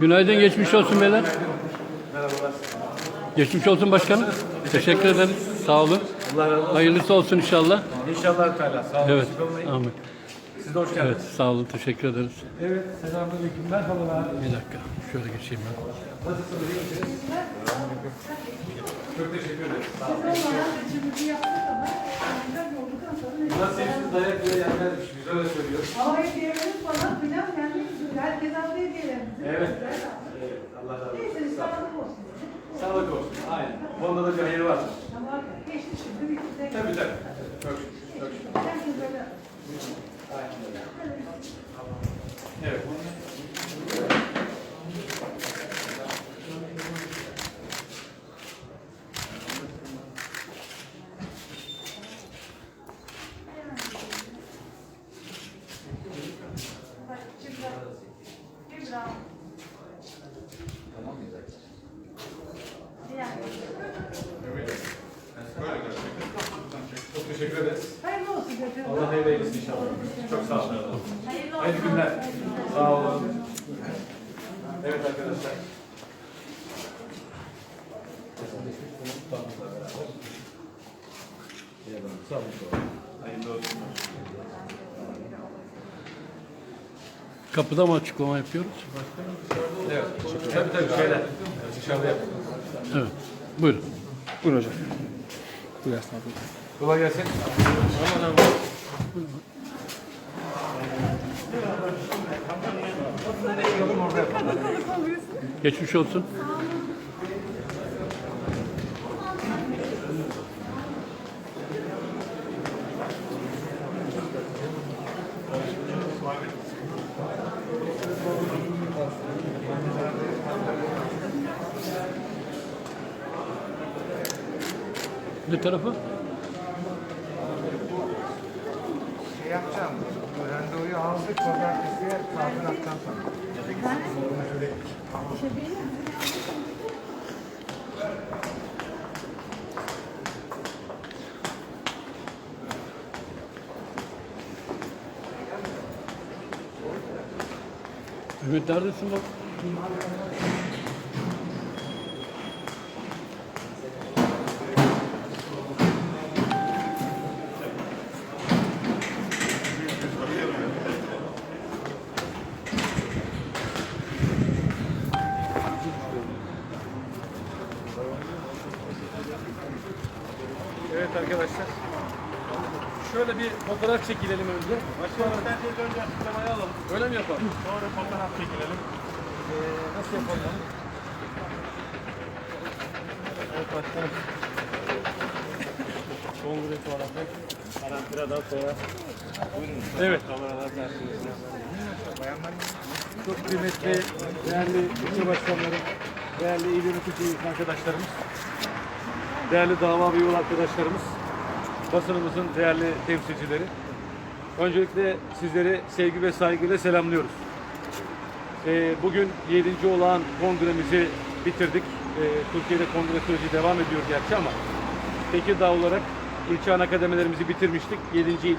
Günaydın, geçmiş olsun beyler. Merhabalar. Geçmiş olsun başkanım. Teşekkür ederim. Sağ olun. Allah razı olsun. Hayırlısı olsun inşallah. İnşallah Teala. Sağ olun. Evet. Amin. Siz de hoş Evet, geldiniz. sağ olun. Teşekkür ederiz. Evet. Selamünaleyküm. Merhabalar. Bir dakika. Şöyle geçeyim ben. Nasılsınız? Çok teşekkür ederim. Sağ olun. Nasıl dayak bile yenmezmiş. Biz öyle söylüyoruz. Hava Allah razı olsun. Sağ olsun. Sağlık olsun. Aynen. Onda da bir hayır var. Ama geçti şimdi. Tabii tabii. Çok şükür. Herkes böyle Aynen öyle. Evet. bir bravo. Yani. Çok teşekkür ederiz. Hayırlı olsun götürün. Allah hayırlı eylesin inşallah. Çok sağ olun. Hayırlı olsun. Hayırlı günler. Sağ olun. Evet arkadaşlar. Hayırlı olsun. Kapıda mı açıklama yapıyoruz? Evet. Tabii tabii şeyler. Dışarıda yapalım. Evet. Buyurun. Buyurun hocam. Buyur Kolay gelsin. Geçmiş olsun. Ne tarafa? Yapacağım. Randevuyu aldık. Pazartesiye tadilattan sonra. Ümit neredesin bak? Evet arkadaşlar. Şöyle bir fotoğraf çekilelim önce. Başkanım isterseniz önce açıklamayı alalım. Öyle mi yapalım? Sonra fotoğraf çekilelim. Ee, nasıl yapalım? Evet başkanım. Kongre fotoğrafı. Karantınadan sonra. Evet. Kameralar karşınızda. Çok kıymetli, değerli ilçe başkanlarım, değerli il yönetici arkadaşlarımız, değerli dava ve yol arkadaşlarımız, basınımızın değerli temsilcileri. Öncelikle sizleri sevgi ve saygıyla selamlıyoruz. Ee, bugün 7. olağan kongremizi bitirdik. Ee, Türkiye'de kongre süreci devam ediyor gerçi ama Tekirdağ olarak ilçe ana kademelerimizi bitirmiştik. 7. il e,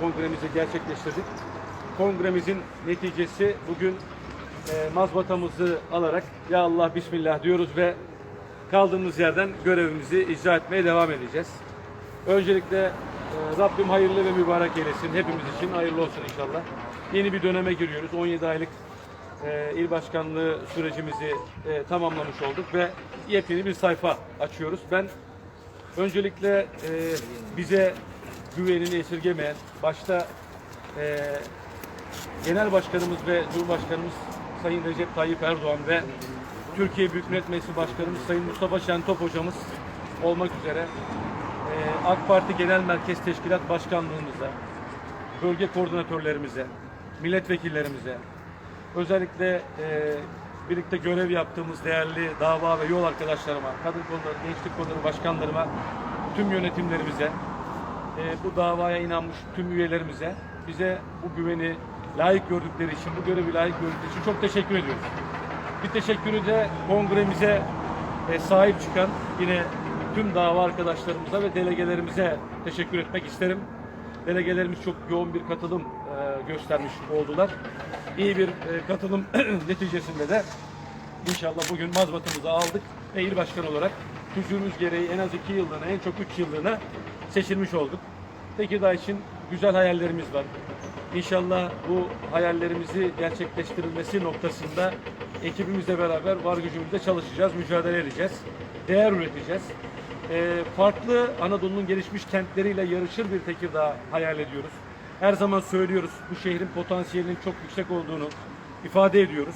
kongremizi gerçekleştirdik. Kongremizin neticesi bugün e, mazbatamızı alarak ya Allah Bismillah diyoruz ve kaldığımız yerden görevimizi icra etmeye devam edeceğiz. Öncelikle e, Rabbim hayırlı ve mübarek eylesin. Hepimiz için hayırlı olsun inşallah. Yeni bir döneme giriyoruz. 17 aylık e, il başkanlığı sürecimizi e, tamamlamış olduk ve yepyeni bir sayfa açıyoruz. Ben öncelikle e, bize güvenini esirgemeyen, başta Genel Başkanımız ve Cumhurbaşkanımız Sayın Recep Tayyip Erdoğan ve Türkiye Büyük Millet Meclisi Başkanımız Sayın Mustafa Şentop hocamız olmak üzere AK Parti Genel Merkez Teşkilat Başkanlığımıza, bölge koordinatörlerimize, milletvekillerimize, özellikle e, birlikte görev yaptığımız değerli dava ve yol arkadaşlarıma, kadın konuları, gençlik konuları başkanlarıma, tüm yönetimlerimize, e, bu davaya inanmış tüm üyelerimize bize bu güveni layık gördükleri için, bu görevi layık gördükleri için çok teşekkür ediyoruz. Bir teşekkürü de kongremize e, sahip çıkan yine tüm dava arkadaşlarımıza ve delegelerimize teşekkür etmek isterim. Delegelerimiz çok yoğun bir katılım e, göstermiş oldular. İyi bir e, katılım neticesinde de İnşallah bugün mazbatımızı aldık ve il başkanı olarak tüzüğümüz gereği en az iki yıllığına, en çok üç yıllığına seçilmiş olduk. Tekirdağ için güzel hayallerimiz var. İnşallah bu hayallerimizi gerçekleştirilmesi noktasında ekibimizle beraber var gücümüzle çalışacağız, mücadele edeceğiz, değer üreteceğiz. Ee, farklı Anadolu'nun gelişmiş kentleriyle yarışır bir Tekirdağ hayal ediyoruz. Her zaman söylüyoruz bu şehrin potansiyelinin çok yüksek olduğunu ifade ediyoruz.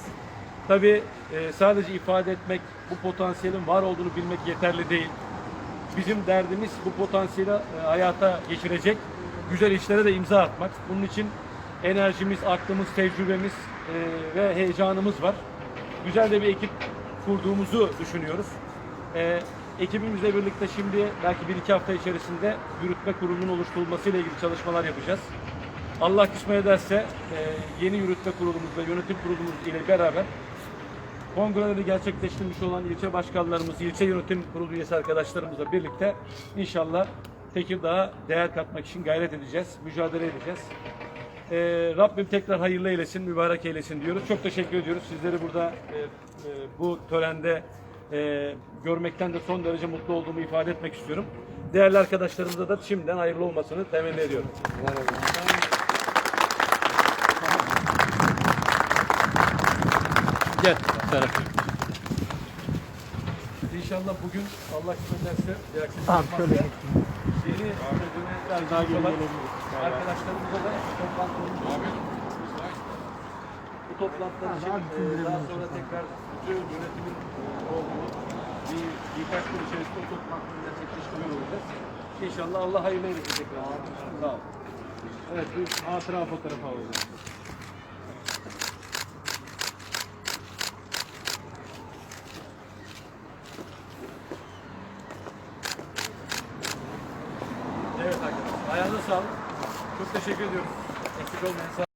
Tabii e, sadece ifade etmek, bu potansiyelin var olduğunu bilmek yeterli değil. Bizim derdimiz bu potansiyeli e, hayata geçirecek güzel işlere de imza atmak. Bunun için enerjimiz, aklımız, tecrübemiz e, ve heyecanımız var. Güzel de bir ekip kurduğumuzu düşünüyoruz. E, ekibimizle birlikte şimdi belki bir iki hafta içerisinde yürütme kurulunun oluşturulmasıyla ilgili çalışmalar yapacağız. Allah kısmet ederse e, yeni yürütme kurulumuz ve yönetim kurulumuz ile beraber kongreleri gerçekleştirmiş olan ilçe başkanlarımız, ilçe yönetim kurulu üyesi arkadaşlarımızla birlikte inşallah Tekirdağ'a değer katmak için gayret edeceğiz, mücadele edeceğiz. Ee, Rabbim tekrar hayırlı eylesin, mübarek eylesin diyoruz. Çok teşekkür ediyoruz. Sizleri burada e, e, bu törende e, görmekten de son derece mutlu olduğumu ifade etmek istiyorum. Değerli arkadaşlarımıza da şimdiden hayırlı olmasını temenni ediyorum. Gel Serap. İnşallah bugün Allah kısmet ederse bir aksilik olmazsa yeni biraz daha olan arkadaşlarımıza da olacak. Bu toplantılar için e, daha sonra tekrar birkaç gün içerisinde o toplantıyı gerçekleştirmek olacağız. İnşallah Allah hayırlı eylesin. Sağ olun. Evet, bir hatıra fotoğrafı alalım. Evet arkadaşlar. Ayağınıza sağlık. Çok teşekkür ediyoruz. Eksik olmayın.